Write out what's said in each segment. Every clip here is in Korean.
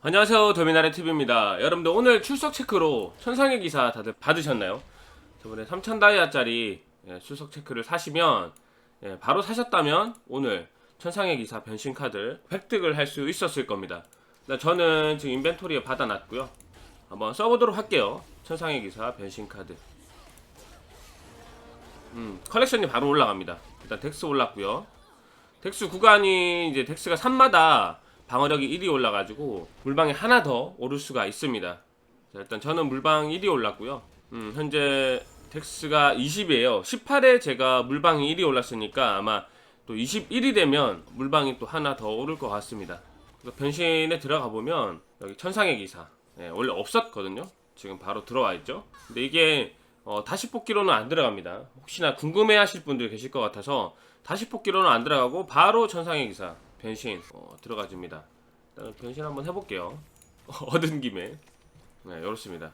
안녕하세요. 도미나의 TV입니다. 여러분들 오늘 출석 체크로 천상의 기사 다들 받으셨나요? 저번에 3천 다이아짜리 예, 출석 체크를 사시면 예, 바로 사셨다면 오늘 천상의 기사 변신 카드 획득을 할 수 있었을 겁니다. 일단 저는 지금 인벤토리에 받아놨고요. 한번 써보도록 할게요. 천상의 기사 변신 카드. 음, 컬렉션이 바로 올라갑니다. 일단 덱스 올랐고요. 덱스 구간이 이제 덱스가 3마다 방어력이 1이 올라가지고 물방이 하나 더 오를 수가 있습니다. 자, 일단 저는 물방 1이 올랐고요. 음, 현재 덱스가 20이에요. 18에 제가 물방이 1이 올랐으니까 아마 또 21이 되면 물방이 또 하나 더 오를 것 같습니다. 변신에 들어가 보면 여기 천상의 기사 예, 원래 없었거든요. 지금 바로 들어와 있죠. 근데 이게 어, 다시 뽑기로는 안 들어갑니다. 혹시나 궁금해 하실 분들 계실 것 같아서 다시 뽑기로는 안 들어가고 바로 천상의 기사 변신 어, 들어가줍니다. 일단 변신 한번 해볼게요. 얻은 김에 네 이렇습니다.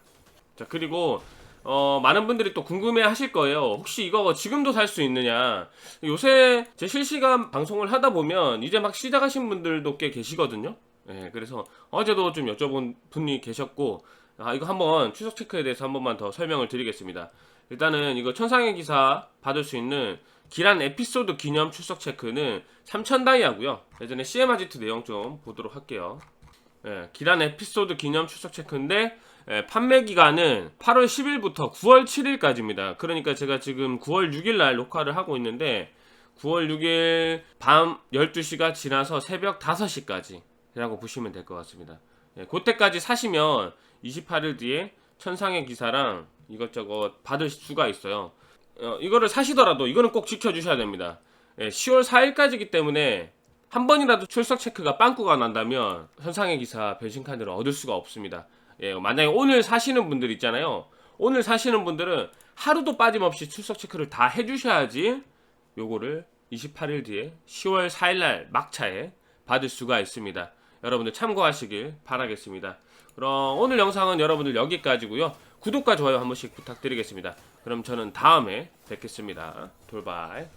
자 그리고 어, 많은 분들이 또 궁금해 하실 거예요. 혹시 이거 지금도 살 수 있느냐? 요새 제 실시간 방송을 하다 보면 이제 막 시작하신 분들도 꽤 계시거든요. 네, 그래서 어제도 좀 여쭤본 분이 계셨고 아 이거 한번 추석 체크에 대해서 한 번만 더 설명을 드리겠습니다. 일단은 이거 천상의 기사 받을 수 있는 기란 에피소드 기념 출석 체크는 3천 다이아고요. 예전에 CM 아지트 내용 좀 보도록 할게요. 예, 기란 에피소드 기념 출석 체크인데 예, 판매 기간은 8월 10일부터 9월 7일까지입니다. 그러니까 제가 지금 9월 6일 날 녹화를 하고 있는데 9월 6일 밤 12시가 지나서 새벽 5시까지 라고 보시면 될 것 같습니다. 예, 그때까지 사시면 28일 뒤에 천상의 기사랑 이것저것 받을 수가 있어요. 어, 이거를 사시더라도 이거는 꼭 지켜주셔야 됩니다. 예, 10월 4일까지기 때문에 한 번이라도 출석 체크가 빵꾸가 난다면 현상의 기사 변신 카드를 얻을 수가 없습니다. 예, 만약에 오늘 사시는 분들 있잖아요. 오늘 사시는 분들은 하루도 빠짐없이 출석 체크를 다 해주셔야지 요거를 28일 뒤에 10월 4일 날 막차에 받을 수가 있습니다. 여러분들 참고하시길 바라겠습니다. 그럼 오늘 영상은 여러분들 여기까지고요. 구독과 좋아요 한 번씩 부탁드리겠습니다. 그럼 저는 다음에 뵙겠습니다. 돌발.